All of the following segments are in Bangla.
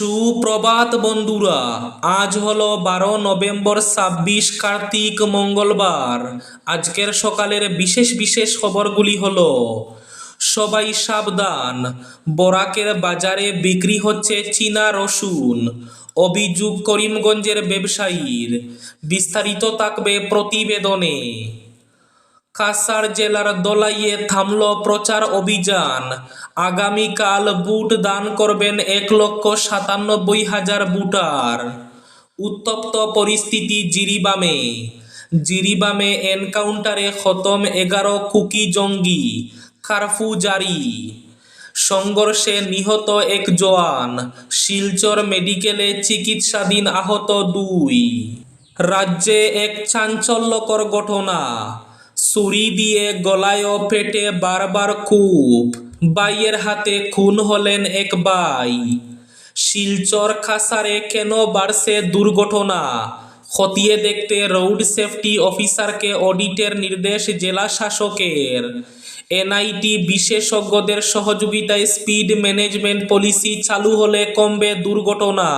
সুপ্রভাত বন্ধুরা, আজ হলো বারো নভেম্বর ছাব্বিশ কার্তিক মঙ্গলবার। আজকের সকালের বিশেষ বিশেষ খবরগুলি হলো, সবাই সাবধান, বরাকের বাজারে বিক্রি হচ্ছে চীনা রসুন, অভিযোগ করিমগঞ্জের ব্যবসায়ীর, বিস্তারিত থাকবে প্রতিবেদনে। কাসার জেলার দলাইয়ে থামল প্রচার অভিযান। আগামীকাল বুট দান করবেন এক লক্ষ সাতানব্বই হাজার বুটার। উত্তপ্ত পরিস্থিতি জিরিবামে। জিরিবামে এনকাউন্টারে খতম এগারো কুকি জঙ্গি, কারফু জারি। সংঘর্ষে নিহত এক জওয়ান, শিলচর মেডিকেলে চিকিৎসাধীন আহত দুই। রাজ্যে এক চাঞ্চল্যকর ঘটনা। ছুরি দিয়ে গলায় ও পেটে বারবার কূপ। বাইয়ের হাতে খুন হলেন এক বাই। শিলচর খাসারে কেন বাড়ছে দুর্ঘটনা? খতিয়ে দেখতে রোড সেফটি অফিসারকে অডিটের নির্দেশ জেলা শাসকের। এনআইটি বিশেষজ্ঞদের সহযোগিতায় স্পিড ম্যানেজমেন্ট পলিসি চালু হলে কমবে দুর্ঘটনা।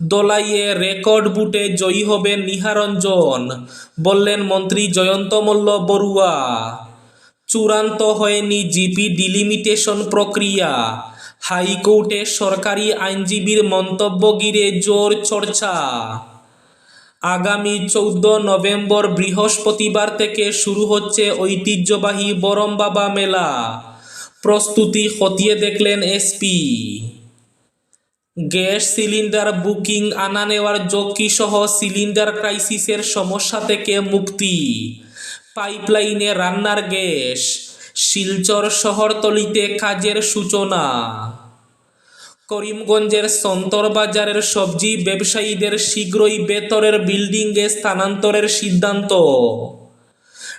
দলাইয়ে রেকর্ড বুটে জয়ী হবে নিহারঞ্জন। বললেন, মন্ত্রী জয়ন্ত মল্ল বড়ুয়া, চূড়ান্ত হয়নি জিপি ডিলিমিটেশন প্রক্রিয়া। হাইকোর্টে সরকারি আইনজীবীর মন্তব্য ঘিরে জোর চর্চা। আগামী চৌদ্দ নভেম্বর বৃহস্পতিবার থেকে শুরু হচ্ছে ঐতিহ্যবাহী বরমবাবা মেলা। প্রস্তুতি খতিয়ে দেখলেন এসপি। গ্যাস সিলিন্ডার বুকিং আনা নেওয়ার ঝক্কি সহ সিলিন্ডার ক্রাইসিসের সমস্যা থেকে মুক্তি। পাইপলাইনে রান্নার গ্যাস, শিলচর শহরতলিতে কাজের সূচনা। করিমগঞ্জের সন্তর বাজারের সবজি ব্যবসায়ীদের শীঘ্রই বেতরের বিল্ডিংয়ে স্থানান্তরের সিদ্ধান্ত।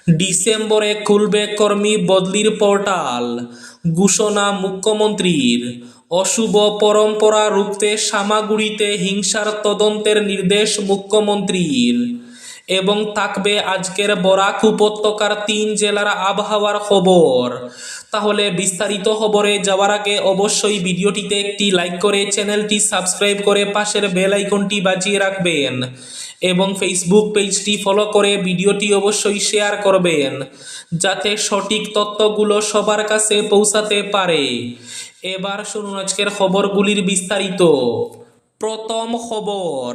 ডিসেম্বরে খুলবে কর্মী বদলির পোর্টাল, ঘোষণা মুখ্যমন্ত্রীর। অশুভ পরম্পরা রুখতে সামাগুড়িতে হিংসার তদন্তের নির্দেশ মুখ্যমন্ত্রীর। এবং থাকবে আজকের বরাক উপত্যকার তিন জেলার আবহাওয়ার খবর। তাহলে বিস্তারিত খবরে যাওয়ার আগে অবশ্যই ভিডিওটিতে একটি লাইক করে চ্যানেলটি সাবস্ক্রাইব করে পাশের বেল আইকনটি বাজিয়ে রাখবেন। এবং ফেসবুক পেজটি ফলো করে ভিডিওটি অবশ্যই শেয়ার করবেন। যাতে সঠিক তথ্যগুলো সবার কাছে পৌঁছাতে পারে। এবার শুনুন আজকের খবরগুলির বিস্তারিত। প্রথম খবর,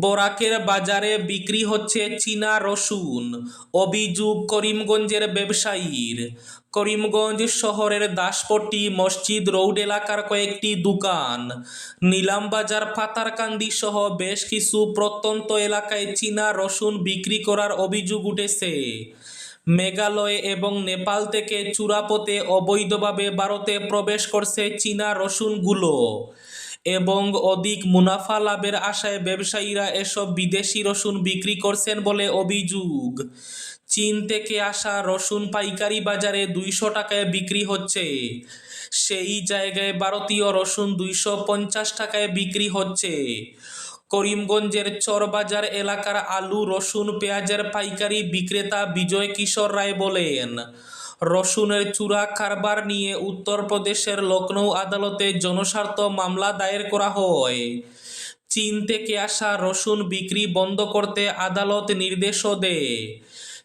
বরাকের বাজারে বিক্রি হচ্ছে চীনা রসুন, অভিযোগ করিমগঞ্জের ব্যবসায়ীর। করিমগঞ্জ শহরের দাসপট্টি মসজিদ রোড এলাকার কয়েকটি দোকান, নিলামবাজার, পাতারকান্দি সহ বেশ কিছু প্রত্যন্ত এলাকায় চীনা রসুন বিক্রি করার অভিযোগ উঠেছে। মেঘালয় এবং নেপাল থেকে চূড়াপথে অবৈধভাবে ভারতে প্রবেশ করছে চীনা রসুনগুলো এবং অধিক মুনাফা লাভের আশায় ব্যবসায়ীরা এসব বিদেশি রসুন বিক্রি করছেন বলে অভিযোগ। চীন থেকে আসা রসুন পাইকারি বাজারে দুইশো টাকায় বিক্রি হচ্ছে। সেই জায়গায় ভারতীয় রসুন দুইশো পঞ্চাশ টাকায় বিক্রি হচ্ছে। করিমগঞ্জের চরবাজার এলাকার আলু, রসুন, পেঁয়াজের পাইকারি বিক্রেতা বিজয় কিশোর রায় বলেন, রসুনের চূড়া কারবার নিয়ে উত্তরপ্রদেশের লখনৌ আদালতে জনস্বার্থ মামলা দায়ের করা হয়। চীন থেকে আসা রসুন বিক্রি বন্ধ করতে আদালত নির্দেশও দেয়।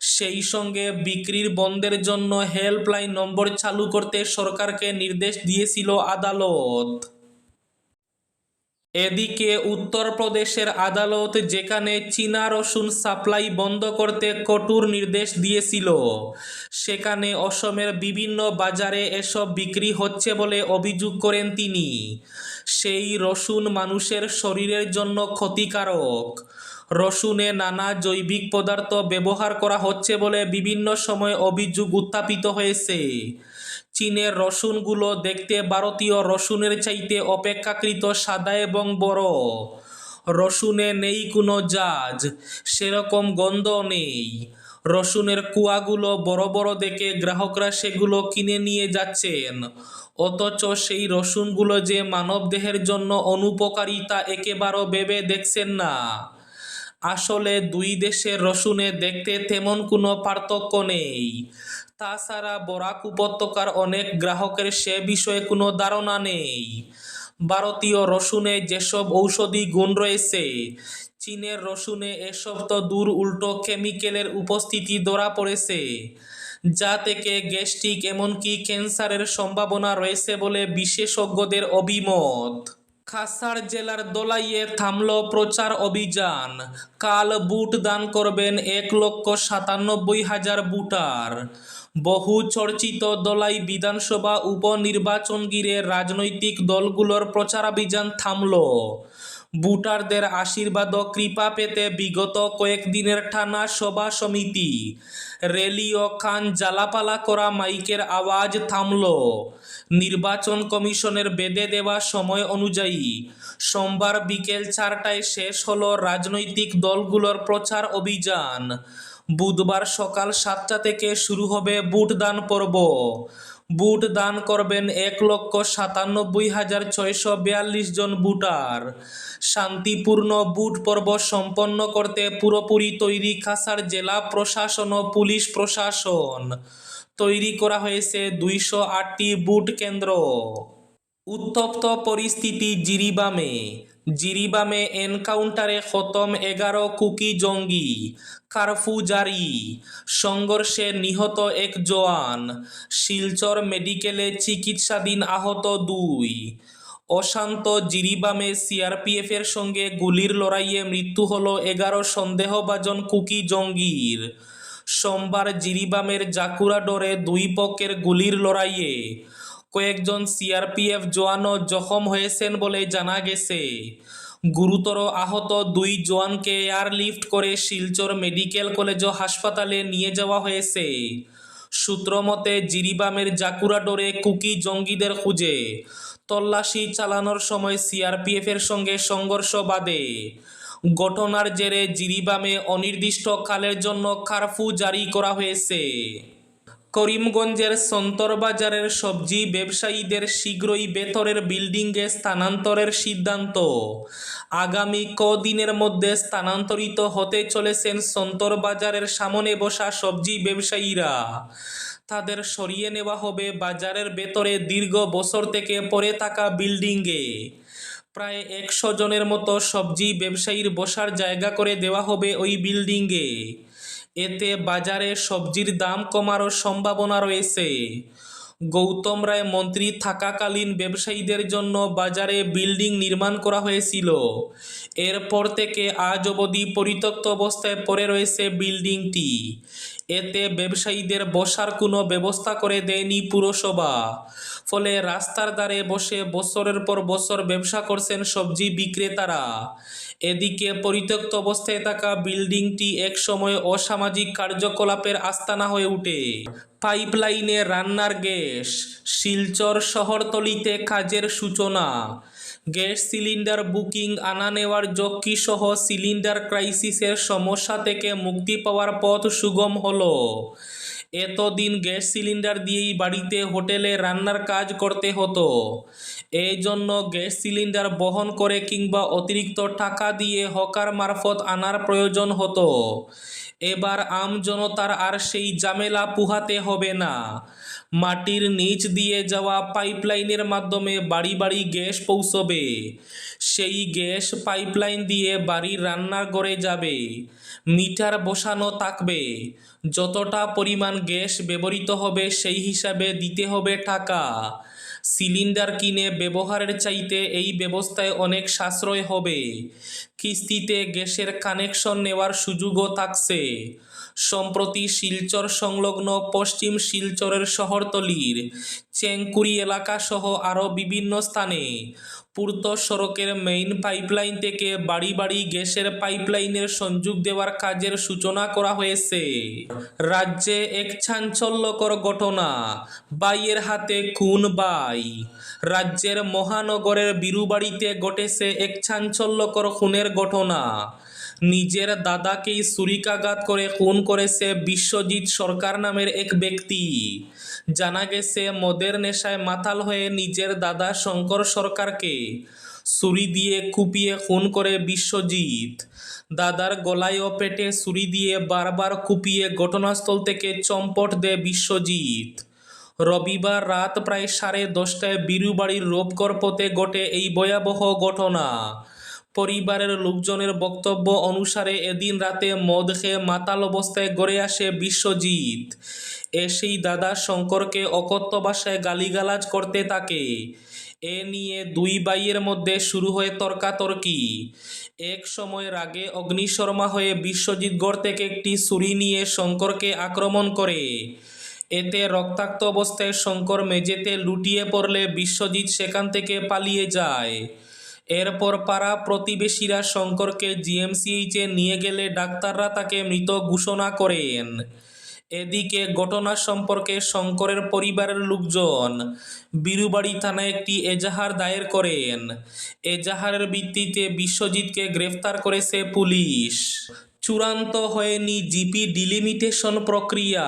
সেই সঙ্গে বিক্রির বন্ধের জন্য হেল্পলাইন নম্বর চালু করতে সরকারকে নির্দেশ দিয়েছিল আদালত। এদিকে উত্তরপ্রদেশের আদালত যেখানে চীনা রসুন সাপ্লাই বন্ধ করতে কঠোর নির্দেশ দিয়েছিল, সেখানে অসমের বিভিন্ন বাজারে এসব বিক্রি হচ্ছে বলে অভিযোগ করেন তিনি। সেই রসুন মানুষের শরীরের জন্য ক্ষতিকারক। রসুনে নানা জৈবিক পদার্থ ব্যবহার করা হচ্ছে বলে বিভিন্ন সময় অভিযোগ উত্থাপিত হয়েছে। চীনের রসুনগুলো দেখতে ভারতীয় রসুনের চাইতে অপেক্ষাকৃত সাদা এবং বড়। রসুনে নেই কোনো জাজ, সেরকম গন্ধ নেই। রসুনের কুয়াগুলো বড় বড় দেখে গ্রাহকরা সেগুলো কিনে নিয়ে যাচ্ছেন। অথচ সেই রসুনগুলো যে মানবদেহের জন্য অনুপকারী তা একেবারও ভেবে দেখছেন না। আসলে দুই দেশের রসুনে দেখতে তেমন কোনো পার্থক্য নেই। তাছাড়া বরাক উপত্যকার অনেক গ্রাহকের সে বিষয়ে কোনো ধারণা নেই। ভারতীয় রসুনে যেসব ঔষধি গুণ রয়েছে, চীনের রসুনে এসব তো দূর উল্টো কেমিক্যালের উপস্থিতি ধরা পড়েছে, যা থেকে গ্যাস্ট্রিক এমনকি ক্যান্সারের সম্ভাবনা রয়েছে বলে বিশেষজ্ঞদের অভিমত। কাছাড় জেলার দোলাইয়ে থামল প্রচার অভিযান। কাল বুট দান করবেন এক লক্ষ সাতানব্বই হাজার বুটার। বহু চর্চিত দোলাই বিধানসভা উপনির্বাচন ঘিরে রাজনৈতিক দলগুলোর প্রচারাভিযান থামল। বুটারদের আশীর্বাদ ও কৃপা পেতে বিগত কয়েকদিনের টানা সভা সমিতি। রেলি ও কান জ্বালাপালা করা মাইকের আওয়াজ থামল। নির্বাচন কমিশনের বেঁধে দেওয়া সময় অনুযায়ী সোমবার বিকেল চারটায় শেষ হলো রাজনৈতিক দলগুলোর প্রচার অভিযান। বুধবার সকাল সাতটা থেকে শুরু হবে বুটদান পর্ব। বুট দান করবেন এক লক্ষ সাতানব্বই হাজার ছয়শো বিয়াল্লিশ জন বুটার। শান্তিপূর্ণ বুট পর্ব সম্পন্ন করতে পুরোপুরি তৈরি খাসার জেলা প্রশাসন ও পুলিশ প্রশাসন। তৈরি করা হয়েছে দুইশো আটটি বুট কেন্দ্র। উত্তপ্ত পরিস্থিতি জিরিবামে জিরিবামে এনকাউন্টারে খতম এগারো কুকি জঙ্গি কারফু জারি সংঘর্ষে নিহত এক জওয়ান শিলচর মেডিকেলে চিকিৎসাধীন আহত দুই। অশান্ত জিরিবামে সিআরপিএফের সঙ্গে গুলির লড়াইয়ে মৃত্যু হল এগারো সন্দেহভাজন কুকি জঙ্গির সোমবার জিরিবামের জাকুরাডোরে দুই পক্ষের গুলির লড়াইয়ে কয়েকজন সিআরপিএফ জওয়ানও জখম হয়েছেন বলে জানা গেছে। গুরুতর আহত দুই জওয়ানকে এয়ারলিফট করে শিলচর মেডিকেল কলেজ ও হাসপাতালে নিয়ে যাওয়া হয়েছে। সূত্রমতে জিরিবামের জাকুরাডোরে কুকি জঙ্গিদের খুঁজে। তল্লাশি চালানোর সময় সিআরপিএফের সঙ্গে সংঘর্ষ বাদে ঘটনার জেরে জিরিবামে অনির্দিষ্টকালের জন্য কারফু জারি করা হয়েছে। করিমগঞ্জের সন্তরবাজারের সবজি ব্যবসায়ীদের শীঘ্রই বেতরের বিল্ডিংয়ে স্থানান্তরের সিদ্ধান্ত। আগামী কদিনের মধ্যে স্থানান্তরিত হতে চলেছেন সন্তরবাজারের সামনে বসা সবজি ব্যবসায়ীরা। তাদের সরিয়ে নেওয়া হবে বাজারের ভেতরে দীর্ঘ বছর থেকে পড়ে থাকা বিল্ডিংয়ে। প্রায় একশো জনের মতো সবজি ব্যবসায়ীর বসার জায়গা করে দেওয়া হবে ওই বিল্ডিংয়ে। এতে বাজারে সবজির দাম কমারও সম্ভাবনা রয়েছে। গৌতম রায় মন্ত্রী থাকাকালীন ব্যবসায়ীদের জন্য বাজারে বিল্ডিং নির্মাণ করা হয়েছিল। এরপর থেকে আজ অবধি পরিত্যক্ত অবস্থায় পড়ে রয়েছে বিল্ডিংটি। এতে ব্যবসায়ীদের বসার কোনো ব্যবস্থা করে দেয়নি পুরসভা। ফলে রাস্তার ধারে বসে বছরের পর বছর ব্যবসা করছেন সবজি বিক্রেতারা। এদিকে পরিত্যক্ত অবস্থায় থাকা বিল্ডিংটি একসময় অসামাজিক কার্যকলাপের আস্তানা হয়ে ওঠে পাইপলাইনে রান্নার গ্যাস, শিলচর শহরতলিতে কাজের সূচনা। গ্যাস সিলিন্ডার বুকিং আনা নেওয়ার সহ সিলিন্ডার ক্রাইসিসের সমস্যা থেকে মুক্তি পাওয়ার পথ সুগম হলো। এতদিন গ্যাস সিলিন্ডার দিয়েই বাড়িতে হোটেলে রান্নার কাজ করতে হতো। এই জন্য গ্যাস সিলিন্ডার বহন করে কিংবা অতিরিক্ত টাকা দিয়ে হকার মারফত আনার প্রয়োজন হতো। এবার আম জনতার আর সেই ঝামেলা পুহাতে হবে না। মাটির নিচ দিয়ে যাওয়া পাইপলাইনের মাধ্যমে বাড়ি বাড়ি গ্যাস পৌঁছবে। সেই গ্যাস পাইপলাইন দিয়ে বাড়ির রান্নাঘরে যাবে, মিটার বসানো থাকবে। যতটা পরিমাণ গ্যাস ব্যবহৃত হবে সেই হিসাবে দিতে হবে টাকা। সিলিন্ডার কিনে ব্যবহারের চাইতে এই ব্যবস্থায় অনেক সাশ্রয় হবে। কিস্তিতে গ্যাসের কানেকশন নেওয়ার সুযোগও থাকছে। সম্প্রতি শিলচর সংলগ্ন পশ্চিম শিলচরের শহরতলির চেংকুরি এলাকা সহ আরও বিভিন্ন স্থানে। পূর্ত সড়কের মেইন পাইপলাইন থেকে বাড়ি বাড়ি গ্যাসের পাইপলাইনের সংযোগ দেওয়ার কাজের সূচনা করা হয়েছে। রাজ্যে এক চাঞ্চল্যকর ঘটনা, বাইয়ের হাতে খুন বাই। রাজ্যের মহানগরের বিরুবাড়িতে ঘটেছে এক চাঞ্চল্যকর খুনের ঘটনা। নিজের দাদাকেই ছুরিকাঘাত করে খুন করেছে বিশ্বজিৎ সরকার নামের এক ব্যক্তি। জানা গেছে, মদের নেশায় মাতাল হয়ে নিজের দাদা শঙ্কর সরকারকে ছুরি দিয়ে কুপিয়ে খুন করে বিশ্বজিৎ। দাদার গলায় ও পেটে ছুরি দিয়ে বারবার কুপিয়ে ঘটনাস্থল থেকে চম্পট দেয় বিশ্বজিৎ। রবিবার রাত প্রায় সাড়ে দশটায় বীরুবাড়ির রূপগড় পথে ঘটে এই ভয়াবহ ঘটনা। পরিবারের লোকজনের বক্তব্য অনুসারে এদিন রাতে মদ খেয়ে মাতাল অবস্থায় গড়ে আসে বিশ্বজিৎ। এসেই দাদা শঙ্করকে অকথ্য ভাষায় গালিগালাজ করতে থাকে। এ নিয়ে দুই ভাইয়ের মধ্যে শুরু হয় তর্কাতর্কি। এক সময় রাগে অগ্নিশর্মা হয়ে বিশ্বজিৎ গড় থেকে একটি ছুরি নিয়ে শঙ্করকে আক্রমণ করে। এতে রক্তাক্ত অবস্থায় শঙ্কর মেঝেতে লুটিয়ে পড়লে বিশ্বজিৎ সেখান থেকে পালিয়ে যায়। এরপর পাড়া প্রতিবেশীরা শঙ্করকে জিএমসিএইচে নিয়ে গেলে ডাক্তাররা তাকে মৃত ঘোষণা করেন। এদিকে ঘটনা সম্পর্কে শঙ্করের পরিবারের লোকজন বীরুবাড়ি থানায় একটি এজাহার দায়ের করেন। এজাহারের ভিত্তিতে বিশ্বজিৎকে গ্রেফতার করেছে পুলিশ। চূড়ান্ত হয়নি জিপি ডিলিমিটেশন প্রক্রিয়া।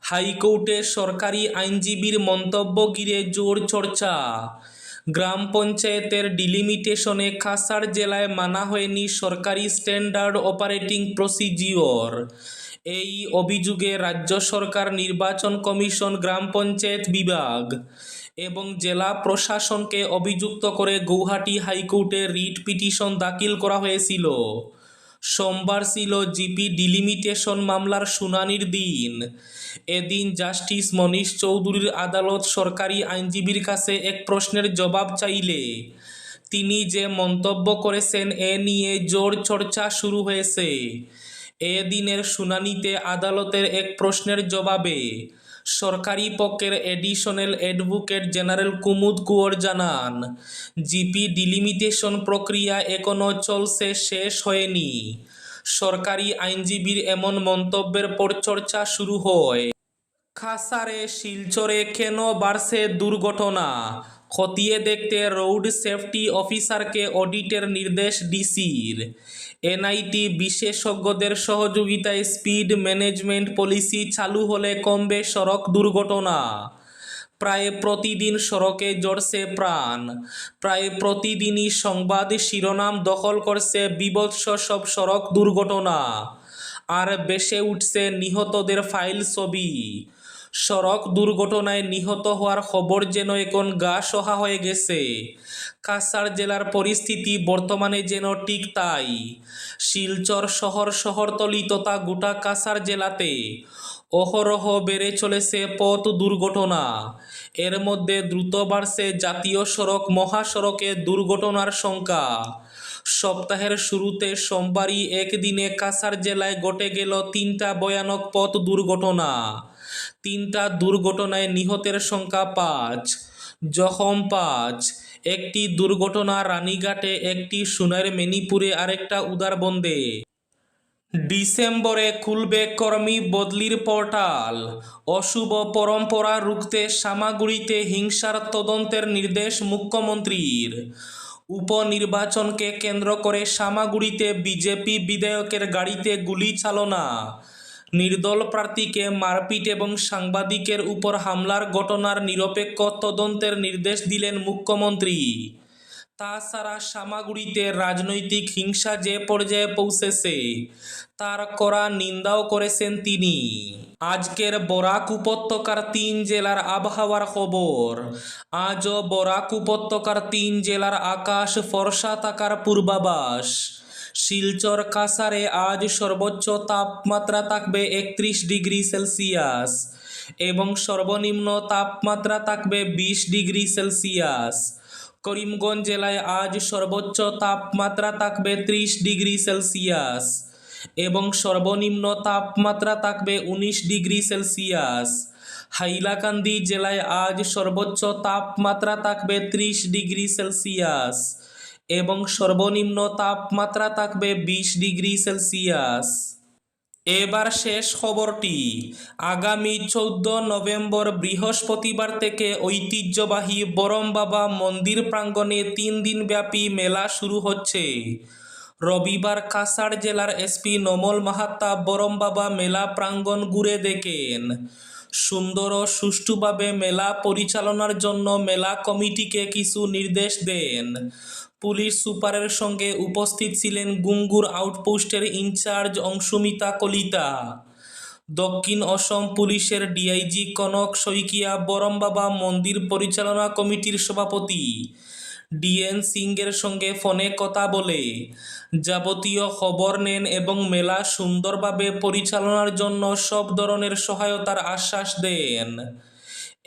হাইকোর্টে সরকারি আইনজীবীর মন্তব্য ঘিরে জোর চর্চা। গ্রাম পঞ্চায়েতের ডিলিমিটেশনে খাসার জেলায় মানা হয়নি সরকারি স্ট্যান্ডার্ড অপারেটিং প্রসিজিওর। এই অভিযোগে রাজ্য সরকার নির্বাচন কমিশন, গ্রাম পঞ্চায়েত বিভাগ এবং জেলা প্রশাসনকে অভিযুক্ত করে গৌহাটি হাইকোর্টে রিট পিটিশন দাখিল করা হয়েছিল। সোমবার ছিল জিপি ডিলিমিটেশন মামলার শুনানির দিন। এদিন জাস্টিস মনীষ চৌধুরীর আদালত সরকারি আইনজীবীর কাছে এক প্রশ্নের জবাব চাইলে। তিনি যে মন্তব্য করেছেন এ নিয়ে জোর চর্চা শুরু হয়েছে। এ দিনের শুনানিতে আদালতের এক প্রশ্নের জবাবে সরকারি পক্ষের additional advocate general Kumud Kuyar জানান, জিপি ডিলিমিটেশন প্রক্রিয়া এখনও চলছে, শেষ হয়নি। সরকারি আইনজীবীর এমন মন্তব্যের পরচর্চা শুরু হয়। খাসারে শিলচরে কেন বাড়ছে দুর্ঘটনা? খতিয়ে দেখতে রোড সেফটি অফিসারকে অডিটের নির্দেশ ডিসির। এনআইটি বিশেষজ্ঞদের সহযোগিতায় স্পিড ম্যানেজমেন্ট পলিসি চালু হলে কমবে সড়ক দুর্ঘটনা। প্রায় প্রতিদিন সড়কে জড়ছে প্রাণ। প্রায় প্রতিদিনই সংবাদ শিরোনাম দখল করছে বিভৎস সব সড়ক দুর্ঘটনা। আর বেসে উঠছে নিহতদের ফাইল ছবি। সড়ক দুর্ঘটনায় নিহত হওয়ার খবর যেন এখন গা সহা হয়ে গেছে। কাছাড় জেলার পরিস্থিতি বর্তমানে যেন ঠিক তাই। শিলচর শহর শহরতলি তথা গোটা কাছাড় জেলাতে অহরহ বেড়ে চলেছে পথ দুর্ঘটনা। এর মধ্যে দ্রুত বাড়ছে জাতীয় সড়ক, মহাসড়কে দুর্ঘটনার সংখ্যা। সপ্তাহের শুরুতে সোমবারই একদিনে কাছাড় জেলায় ঘটে গেল তিনটা ভয়ানক পথ দুর্ঘটনা। তিনটা দুর্ঘটনায় নিহতের সংখ্যা পাঁচ। জখম পাঁচ। একটি দুর্ঘটনা রানীঘাটে, একটি সোনার মেনিপুরে, আরেকটা উদারবন্দে। ডিসেম্বরে খুলবে কর্মী বদলির পোর্টাল। অশুভ পরম্পরা রুখতে সামাগুড়িতে হিংসার তদন্তের নির্দেশ মুখ্যমন্ত্রীর। উপনির্বাচনকে কেন্দ্র করে সামাগুড়িতে বিজেপি বিধায়কের গাড়িতে গুলি চালনা। নির্দল প্রার্থীকে মারপিট এবং সাংবাদিকের উপর হামলার ঘটনার নিরপেক্ষ তদন্তের নির্দেশ দিলেন মুখ্যমন্ত্রী। তাছাড়া সামাগুড়িতে রাজনৈতিক হিংসা যে পর্যায়ে পৌঁছেছে, তার কড়া নিন্দাও করেছেন তিনি। আজকের বরাক উপত্যকার তিন জেলার আবহাওয়ার খবর। আজও বরাক উপত্যকার তিন জেলার আকাশ ফর্সা থাকার পূর্বাভাস। শিলচর কাসারে আজ সর্বোচ্চ তাপমাত্রা থাকবে একত্রিশ ডিগ্রি সেলসিয়াস এবং সর্বনিম্ন তাপমাত্রা থাকবে বিশ ডিগ্রি সেলসিয়াস। করিমগঞ্জ জেলায় আজ সর্বোচ্চ তাপমাত্রা থাকবে ত্রিশ ডিগ্রি সেলসিয়াস এবং সর্বনিম্ন তাপমাত্রা থাকবে উনিশ ডিগ্রি সেলসিয়াস। হাইলাকান্দি জেলায় আজ সর্বোচ্চ তাপমাত্রা থাকবে ত্রিশ ডিগ্রি সেলসিয়াস। এবং সর্বনিম্ন তাপমাত্রা থাকবে বিশ ডিগ্রি সেলসিয়াস। এবার শেষ খবরটি। আগামী চৌদ্দ নভেম্বর বৃহস্পতিবার থেকে ঐতিহ্যবাহী বরম বাবা মন্দির প্রাঙ্গণে তিন দিনব্যাপী মেলা শুরু হচ্ছে। রবিবার কাছাড় জেলার এসপি নমল মাহাত্তা বরম বাবা মেলা প্রাঙ্গণ ঘুরে দেখেন। সুন্দর ও সুষ্ঠুভাবে মেলা পরিচালনার জন্য মেলা কমিটিকে কিছু নির্দেশ দেন। পুলিশ সুপারের সঙ্গে উপস্থিত ছিলেন গুঙ্গুর আউটপোস্টের ইনচার্জ অংশুমিতা কলিতা। দক্ষিণ অসম পুলিশের ডিআইজি কনক শইকিয়া, বরমবাবা মন্দির পরিচালনা কমিটির সভাপতি ডিএন সিংয়ের সঙ্গে ফোনে কথা বলে। যাবতীয় খবর নেন এবং মেলা সুন্দরভাবে পরিচালনার জন্য সব ধরনের সহায়তার আশ্বাস দেন।